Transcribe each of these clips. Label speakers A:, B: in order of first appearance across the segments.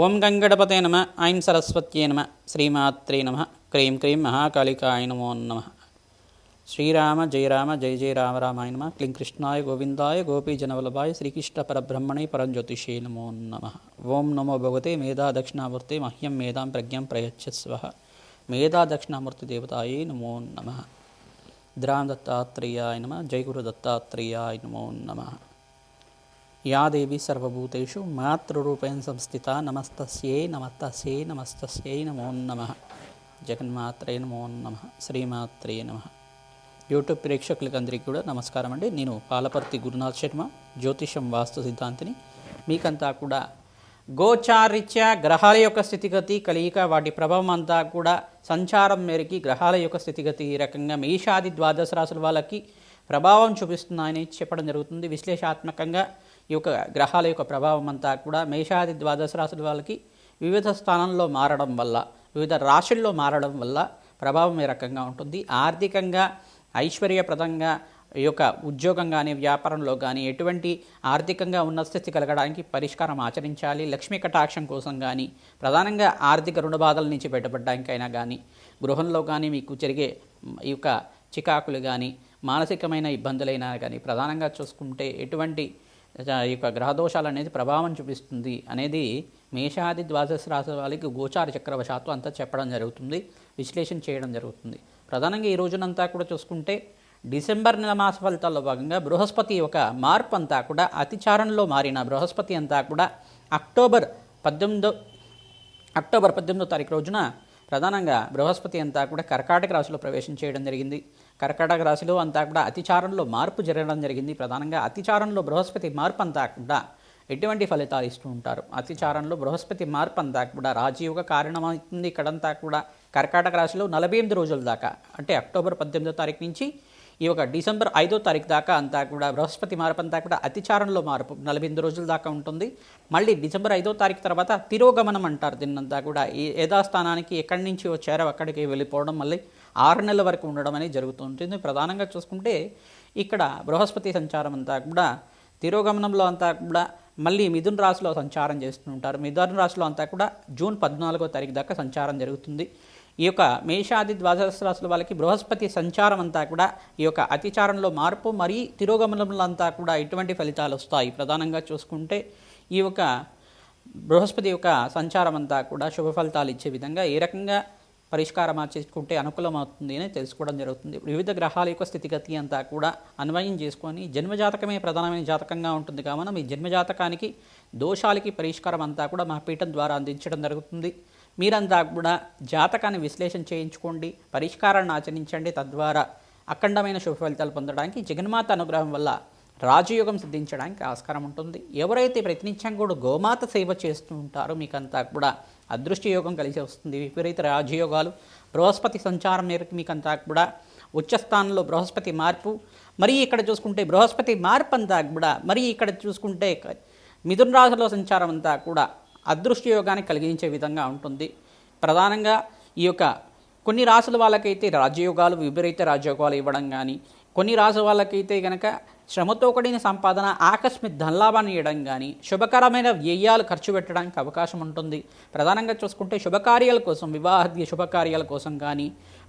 A: ఓం గంగడపతే నమ ఐం సరస్వత్యే నమ శ్రీమాత్రే నమ క్రీం క్రీం మహాకాళికాయ నమో నమ. శ్రీరామ జయ రామ జయ జయ రామ రామాయ నమ క్లీం కృష్ణాయ గోవిందాయ గోపీజనవల్లభాయ శ్రీకృష్ణ పరబ్రహ్మణే పరంజ్యోతిషే నమో నమ. ఓం నమో భగవతే మేధా దక్షిణామూర్తి మహ్యం మేధాం ప్రజ్ఞం ప్రయచ్చస్వ మేధా దక్షిణామూర్తి దేవతాయే నమో నమ. ద్రాం దత్తాత్రేయాయ నమ జయ గురు దత్తాత్రేయాయ నమో నమ. యా దేవి సర్వభూతేషు మాతృరూపేణ సంస్థిత నమస్తస్యై నమస్తస్యై నమస్తస్యై నమో నమ. జగన్మాత్రే నమో నమ. శ్రీమాత్రే నమ. యూట్యూబ్ ప్రేక్షకులకి అందరికీ కూడా నమస్కారం అండి. నేను పాలపర్తి గురునాథ్ శర్మ జ్యోతిషం వాస్తు సిద్ధాంతిని. మీకంతా కూడా గోచారిత్య గ్రహాల యొక్క స్థితిగతి కలియిక వాటి ప్రభావం అంతా కూడా సంచారం మేరకి గ్రహాల యొక్క స్థితిగతి ఈ రకంగా మేషాది ద్వాదశ రాశుల వాళ్ళకి ప్రభావం చూపిస్తున్నాయని చెప్పడం జరుగుతుంది. విశ్లేషాత్మకంగా ఈ యొక్క గ్రహాల యొక్క ప్రభావం అంతా కూడా మేషాది ద్వాదశ రాశుల వాళ్ళకి వివిధ స్థానంలో మారడం వల్ల వివిధ రాశుల్లో మారడం వల్ల ప్రభావం ఏ రకంగా ఉంటుంది? ఆర్థికంగా ఐశ్వర్యప్రదంగా ఈ యొక్క ఉద్యోగం కానీ వ్యాపారంలో కానీ ఎటువంటి ఆర్థికంగా ఉన్నత స్థితి కలగడానికి పరిష్కారం ఆచరించాలి? లక్ష్మీ కటాక్షం కోసం కానీ ప్రధానంగా ఆర్థిక రుణ బాధల నుంచి బయటపడడానికైనా కానీ గృహంలో కానీ మీకు జరిగే ఈ యొక్క చికాకులు కానీ మానసికమైన ఇబ్బందులైనా కానీ ప్రధానంగా చూసుకుంటే ఎటువంటి ఈ యొక్క గ్రహదోషాలు అనేది ప్రభావం చూపిస్తుంది అనేది మేషాది ద్వాదశ రాశి వాళ్ళకి గోచార చక్రవశాత్తు అంతా చెప్పడం జరుగుతుంది విశ్లేషణ చేయడం జరుగుతుంది. ప్రధానంగా ఈ రోజునంతా కూడా చూసుకుంటే డిసెంబర్ నెల మాస ఫలితాల్లో భాగంగా బృహస్పతి యొక్క మార్పు అంతా కూడా అతిచారణలో మారిన బృహస్పతి అంతా కూడా అక్టోబర్ పద్దెనిమిదో అక్టోబర్ పద్దెనిమిదో తారీఖు రోజున ప్రధానంగా బృహస్పతి అంతా కూడా కర్కాటక రాశిలో ప్రవేశం చేయడం జరిగింది. కర్కాటక రాశిలో అంతా కూడా అతిచారంలో మార్పు జరగడం జరిగింది. ప్రధానంగా అతిచారంలో బృహస్పతి మార్పు అంతా కూడా ఎటువంటి ఫలితాలు ఇస్తూ ఉంటారు? అతిచారంలో బృహస్పతి మార్పు అంతా కూడా రాజయోగ కారణమవుతుంది. ఇక్కడంతా కూడా కర్కాటక రాశిలో నలభై ఎనిమిది రోజుల దాకా అంటే అక్టోబర్ పద్దెనిమిదో తారీఖు నుంచి ఈ ఒక డిసెంబర్ ఐదో తారీఖు దాకా అంతా కూడా బృహస్పతి మార్పు అంతా కూడా అతిచారంలో మార్పు నలభై ఎనిమిది రోజుల దాకా ఉంటుంది. మళ్ళీ డిసెంబర్ ఐదో తారీఖు తర్వాత తిరోగమనం అంటారు. దీన్నంతా కూడా ఈ యథాస్థానానికి ఎక్కడి నుంచి వచ్చారో అక్కడికి వెళ్ళిపోవడం మళ్ళీ ఆరు నెలల వరకు ఉండడం అనేది జరుగుతూ ఉంటుంది. ప్రధానంగా చూసుకుంటే ఇక్కడ బృహస్పతి సంచారం అంతా కూడా తిరోగమనంలో అంతా కూడా మళ్ళీ మిథున్ రాశిలో సంచారం చేస్తూ ఉంటారు. మిథున్ రాశిలో అంతా కూడా జూన్ పద్నాలుగో తారీఖు దాకా సంచారం జరుగుతుంది. ఈ యొక్క మేషాది ద్వాదశ రాశుల వాళ్ళకి బృహస్పతి సంచారం అంతా కూడా ఈ యొక్క అతిచారంలో మార్పు మరీ తిరోగమనంలో అంతా కూడా ఎటువంటి ఫలితాలు వస్తాయి. ప్రధానంగా చూసుకుంటే ఈ యొక్క బృహస్పతి యొక్క సంచారం అంతా కూడా శుభ ఫలితాలు ఇచ్చే విధంగా ఏ రకంగా పరిష్కారం చేసుకుంటే అనుకూలమవుతుంది అని తెలుసుకోవడం జరుగుతుంది. వివిధ గ్రహాల యొక్క స్థితిగతి అంతా కూడా అన్వయం చేసుకొని జన్మజాతకమే ప్రధానమైన జాతకంగా ఉంటుంది. కావున మీ జన్మజాతకానికి దోషాలకి పరిష్కారం అంతా కూడా మా పీఠం ద్వారా అందించడం జరుగుతుంది. మీరంతా కూడా జాతకాన్ని విశ్లేషణ చేయించుకోండి పరిష్కారాన్ని ఆచరించండి. తద్వారా అఖండమైన శుభ ఫలితాలు పొందడానికి జగన్మాత అనుగ్రహం వల్ల రాజయోగం సిద్ధించడానికి ఆస్కారం ఉంటుంది. ఎవరైతే ప్రతినిత్యం కూడా గోమాత సేవ చేస్తూ ఉంటారో మీకంతా కూడా అదృష్ట యోగం కలిసి వస్తుంది. విపరీత రాజయోగాలు బృహస్పతి సంచారం మేరకు మీకంతా కూడా ఉచ్చస్థానంలో బృహస్పతి మార్పు మరి ఇక్కడ చూసుకుంటే బృహస్పతి మార్పు అంతా కూడా మరి ఇక్కడ చూసుకుంటే మిథున రాశిలో సంచారం అంతా కూడా అదృష్ట యోగాన్ని కలిగించే విధంగా ఉంటుంది. ప్రధానంగా ఈ యొక్క కొన్ని రాసుల వాళ్ళకైతే రాజయోగాలు విపరీత రాజయోగాలు ఇవ్వడం కానీ కొన్ని రాసు వాళ్ళకైతే కనుక శ్రమతో కూడిన సంపాదన ఆకస్మిక ధనలాభాన్ని ఇవ్వడం కానీ శుభకరమైన వ్యయాలు ఖర్చు పెట్టడానికి అవకాశం ఉంటుంది. ప్రధానంగా చూసుకుంటే శుభకార్యాల కోసం వివాహాది శుభకార్యాల కోసం కానీ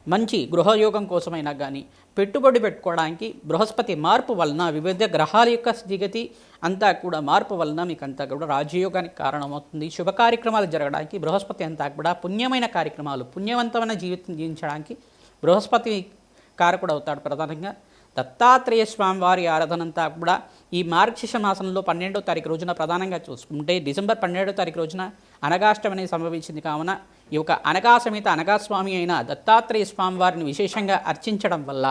A: మంచి గృహయోగం కోసమైనా కానీ పెట్టుబడి పెట్టుకోవడానికి బృహస్పతి మార్పు వలన వివిధ గ్రహాల యొక్క స్థితిగతి అంతా కూడా మార్పు వలన మీకు అంతా కూడా రాజయోగానికి కారణమవుతుంది. శుభ కార్యక్రమాలు జరగడానికి బృహస్పతి అంతా కూడా పుణ్యమైన కార్యక్రమాలు పుణ్యవంతమైన జీవితం జీవించడానికి బృహస్పతి కారకుడు అవుతాడు ప్రధానంగా. దత్తాత్రేయ స్వామి వారి ఆరాధనంతా కూడా ఈ మార్గశిష మాసంలో పన్నెండో తారీఖు రోజున ప్రధానంగా చూసుకుంటే డిసెంబర్ పన్నెండో తారీఖు రోజున అనగాష్టమి సంభవించింది కావున ఈ యొక్క అనగా సమేత అనగాస్వామి అయిన దత్తాత్రేయ స్వామి వారిని విశేషంగా అర్చించడం వల్ల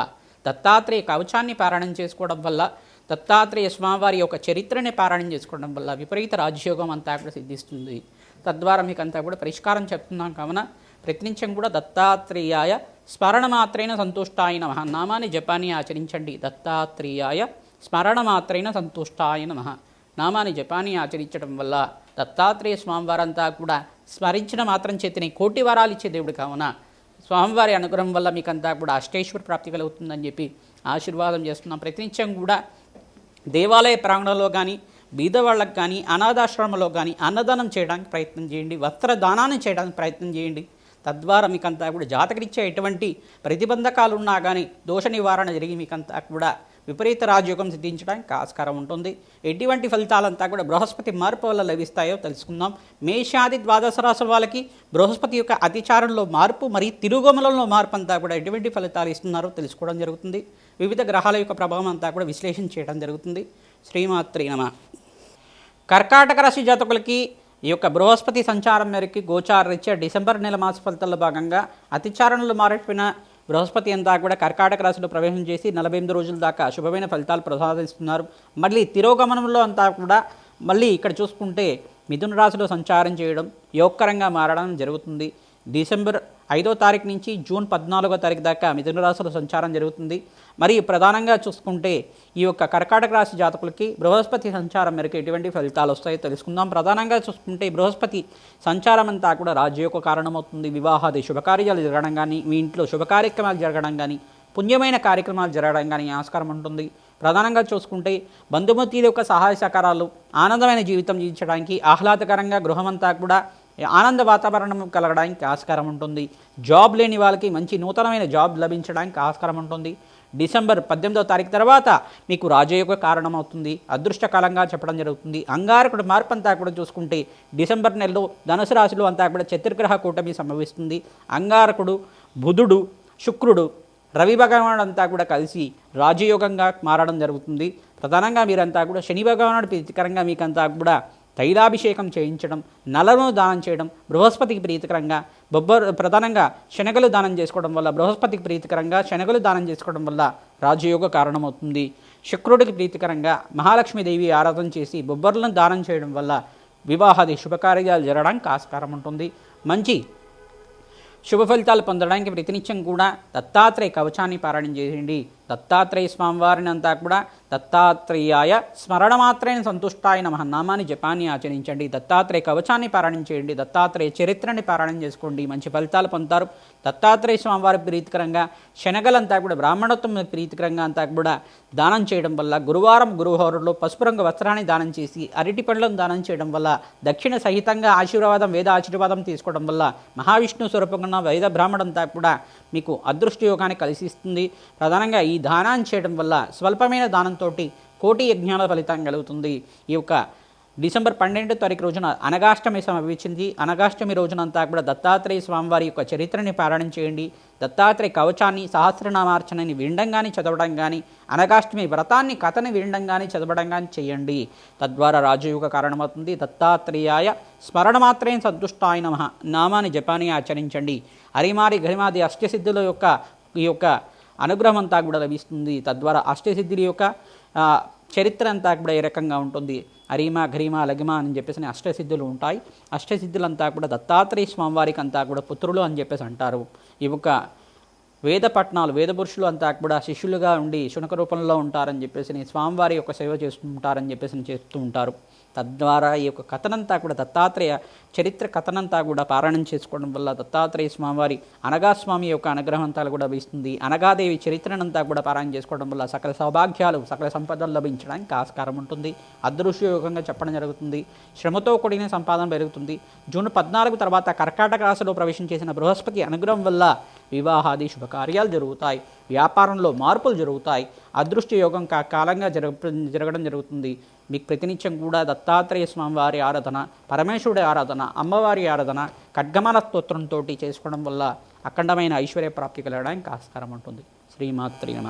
A: దత్తాత్రేయ కవచాన్ని పారాయణం చేసుకోవడం వల్ల దత్తాత్రేయ స్వామివారి యొక్క చరిత్రని పారాయణం చేసుకోవడం వల్ల విపరీత రాజయోగం అంతా కూడా సిద్ధిస్తుంది. తద్వారా మీకు అంతా కూడా పరిష్కారం చెప్తున్నాం కావున ప్రతినిత్యం కూడా దత్తాత్రేయాయ స్మరణమాత్రేణ సంతుష్టాయ నమ. నామాన్ని జపాన్ని ఆచరించండి. దత్తాత్రేయాయ స్మరణమాత్రేణ సంతుష్టాయ నమ. నామాన్ని జపాన్ని ఆచరించడం వల్ల దత్తాత్రేయ స్వామివారంతా కూడా స్మరించిన మాత్రం చేతిని కోటి వరాలు ఇచ్చే దేవుడు కావున స్వామివారి అనుగ్రహం వల్ల మీకంతా కూడా అష్టేశ్వర ప్రాప్తి కలుగుతుందని చెప్పి ఆశీర్వాదం చేస్తున్నాం. ప్రతినిత్యం కూడా దేవాలయ ప్రాంగణంలో కానీ బీదవాళ్ళకు కానీ అనాథాశ్రమంలో కానీ అన్నదానం చేయడానికి ప్రయత్నం చేయండి. వస్త్రదానాన్ని చేయడానికి ప్రయత్నం చేయండి. తద్వారా మీకంతా కూడా జాతకరిచ్చే ఎటువంటి ప్రతిబంధకాలు ఉన్నా కానీ దోష నివారణ జరిగి మీకంతా కూడా విపరీత రాజయోగం సిద్ధించడానికి ఆస్కారం ఉంటుంది. ఎటువంటి ఫలితాలంతా కూడా బృహస్పతి మార్పు వల్ల లభిస్తాయో తెలుసుకుందాం. మేషాది ద్వాదశ రాసుల వాళ్ళకి బృహస్పతి యొక్క అతిచారంలో మార్పు మరియు తిరుగుమలంలో మార్పు అంతా కూడా ఎటువంటి ఫలితాలు ఇస్తున్నారో తెలుసుకోవడం జరుగుతుంది. వివిధ గ్రహాల యొక్క ప్రభావం అంతా కూడా విశ్లేషణ చేయడం జరుగుతుంది. శ్రీమాత్రి నమ. కర్కాటక రాశి జాతకులకి ఈ యొక్క బృహస్పతి సంచారం మేరకి గోచార రీత్యా డిసెంబర్ నెల మాస ఫలితాల్లో భాగంగా అతిచారణలు మారిపోయిన బృహస్పతి అంతా కూడా కర్కాటక రాశిలో ప్రవేశం చేసి నలభై ఎనిమిది రోజుల దాకా శుభమైన ఫలితాలు ప్రసాదిస్తున్నారు. మళ్ళీ తిరోగమనంలో అంతా కూడా మళ్ళీ ఇక్కడ చూసుకుంటే మిథున రాశిలో సంచారం చేయడం యోగకరంగా మారడం జరుగుతుంది. డిసెంబర్ ఐదో తారీఖు నుంచి జూన్ పద్నాలుగో తారీఖు దాకా మిథున రాశిలో సంచారం జరుగుతుంది. మరి ప్రధానంగా చూసుకుంటే ఈ యొక్క కర్కాటక రాశి జాతకులకి బృహస్పతి సంచారం మేరకు ఎటువంటి ఫలితాలు వస్తాయో తెలుసుకుందాం. ప్రధానంగా చూసుకుంటే బృహస్పతి సంచారం అంతా కూడా రాజయోగ కారణమవుతుంది. వివాహాది శుభకార్యాలు జరగడం కానీ మీ ఇంట్లో శుభ కార్యక్రమాలు జరగడం కానీ పుణ్యమైన కార్యక్రమాలు జరగడం కానీ ఆస్కారం ఉంటుంది. ప్రధానంగా చూసుకుంటే బంధుమతుల యొక్క సహాయ సహకారాలు ఆనందమైన జీవితం జీవించడానికి ఆహ్లాదకరంగా గృహమంతా కూడా ఆనంద వాతావరణం కలగడానికి ఆస్కారం ఉంటుంది. జాబ్ లేని వాళ్ళకి మంచి నూతనమైన జాబ్ లభించడానికి ఆస్కారం ఉంటుంది. డిసెంబర్ పద్దెనిమిదవ తారీఖు తర్వాత మీకు రాజయోగ కారణమవుతుంది. అదృష్టకాలంగా చెప్పడం జరుగుతుంది. అంగారకుడు మార్పు అంతా కూడా చూసుకుంటే డిసెంబర్ నెలలో ధనుసు రాశిలో అంతా కూడా చతుర్గ్రహ కూటమి సంభవిస్తుంది. అంగారకుడు బుధుడు శుక్రుడు రవి భగవానుడు అంతా కూడా కలిసి రాజయోగంగా మారడం జరుగుతుంది. ప్రధానంగా మీరంతా కూడా శని భగవానుడు ప్రీతికరంగా మీకంతా కూడా తైలాభిషేకం చేయించడం నలను దానం చేయడం బృహస్పతికి ప్రీతికరంగా బొబ్బర్ ప్రధానంగా శనగలు దానం చేసుకోవడం వల్ల బృహస్పతికి ప్రీతికరంగా శనగలు దానం చేసుకోవడం వల్ల రాజయోగ కారణమవుతుంది. శుక్రుడికి ప్రీతికరంగా మహాలక్ష్మీదేవి ఆరాధన చేసి బొబ్బర్లను దానం చేయడం వల్ల వివాహాది శుభకార్యాలు జరగడానికి ఆస్కారం ఉంటుంది. మంచి శుభ ఫలితాలు పొందడానికి ప్రతినిత్యం కూడా దత్తాత్రేయ కవచాన్ని పారాయణం చేయండి. దత్తాత్రేయ స్వామివారిని అంతా కూడా దత్తాత్రేయాయ స్మరణ మాత్రేణ సంతుష్టాయ నమ. నామాన్ని జపాన్ని ఆచరించండి దత్తాత్రేయ కవచాన్ని పారాయణం చేయండి దత్తాత్రేయ చరిత్రని పారాయణం చేసుకోండి మంచి ఫలితాలు పొందుతారు. దత్తాత్రేయ స్వామివారి ప్రీతికరంగా శనగలంతా కూడా బ్రాహ్మణత్వం ప్రీతికరంగా అంతా కూడా దానం చేయడం వల్ల గురువారం గురుహోరులో పసుపు రంగు వస్త్రాన్ని దానం చేసి అరటి పండ్లను దానం చేయడం వల్ల దక్షిణ సహితంగా ఆశీర్వాదం వేద ఆశీర్వాదం తీసుకోవడం వల్ల మహావిష్ణు స్వరూపంగా వేద బ్రాహ్మణంతా కూడా మీకు అదృష్ట యోగాన్ని కలిసిస్తుంది. ప్రధానంగా ఈ ఈ దానాన్ని చేయడం వల్ల స్వల్పమైన దానంతో కోటి యజ్ఞాల ఫలితం కలుగుతుంది. ఈ యొక్క డిసెంబర్ పన్నెండు తారీఖు రోజున అనగాష్టమి సంభవించింది అనగాష్టమి రోజునంతా కూడా దత్తాత్రేయ స్వామివారి యొక్క చరిత్రని పారాయణం చేయండి. దత్తాత్రేయ కవచాన్ని సహస్రనామార్చనని వినడం కానీ చదవడం కానీ అనగాష్టమి వ్రతాన్ని కథని వినడం కానీ చదవడం కానీ చేయండి. తద్వారా రాజయోగ కారణమవుతుంది. దత్తాత్రేయాయ స్మరణ మాత్రమే సంతుష్టాయ నమ. నామాన్ని జపాన్ని ఆచరించండి. అరిమారి గరిమాది అష్టసిద్ధుల యొక్క ఈ యొక్క అనుగ్రహం అంతా కూడా లభిస్తుంది. తద్వారా అష్టసిద్ధుల యొక్క చరిత్ర అంతా కూడా ఏ రకంగా ఉంటుంది. అరీమా ఘరీమా లగిమా అని చెప్పేసి అష్టసిద్ధులు ఉంటాయి. అష్టసిద్ధులంతా కూడా దత్తాత్రేయ స్వామివారికి అంతా కూడా పుత్రులు అని చెప్పేసి అంటారు. ఈ యొక్క వేద పట్టణాలు వేద పురుషులు అంతా కూడా శిష్యులుగా ఉండి శునక రూపంలో ఉంటారని చెప్పేసి స్వామివారి యొక్క సేవ చేస్తుంటారని చెప్పేసి చేస్తూ ఉంటారు. తద్వారా ఈ యొక్క కథనంతా కూడా దత్తాత్రేయ చరిత్ర కథనంతా కూడా పారాయణం చేసుకోవడం వల్ల దత్తాత్రేయ స్వామివారి అనగా స్వామి యొక్క అనుగ్రహం అంతా కూడా లభిస్తుంది. అనగాదేవి చరిత్రనంతా కూడా పారాయణం చేసుకోవడం వల్ల సకల సౌభాగ్యాలు సకల సంపదలు లభించడానికి ఆస్కారం ఉంటుంది. అదృశ్యయోగంగా చెప్పడం జరుగుతుంది. శ్రమతో కూడిన సంపాదన పెరుగుతుంది. జూన్ పద్నాలుగు తర్వాత కర్కాటక రాశిలో ప్రవేశం చేసిన బృహస్పతి అనుగ్రహం వల్ల వివాహాది శుభకార్యాలు జరుగుతాయి. వ్యాపారంలో మార్పులు జరుగుతాయి. అదృష్ట యోగం కా కాలంగా జరగ జరగడం జరుగుతుంది. మీకు ప్రతినిత్యం కూడా దత్తాత్రేయ స్వామివారి ఆరాధన పరమేశ్వరుడి ఆరాధన అమ్మవారి ఆరాధన ఖడ్గమాల స్తోత్రంతో చేసుకోవడం వల్ల అఖండమైన ఐశ్వర్య ప్రాప్తి కలగడానికి ఆస్కారం ఉంటుంది. శ్రీమాత్రి నమ.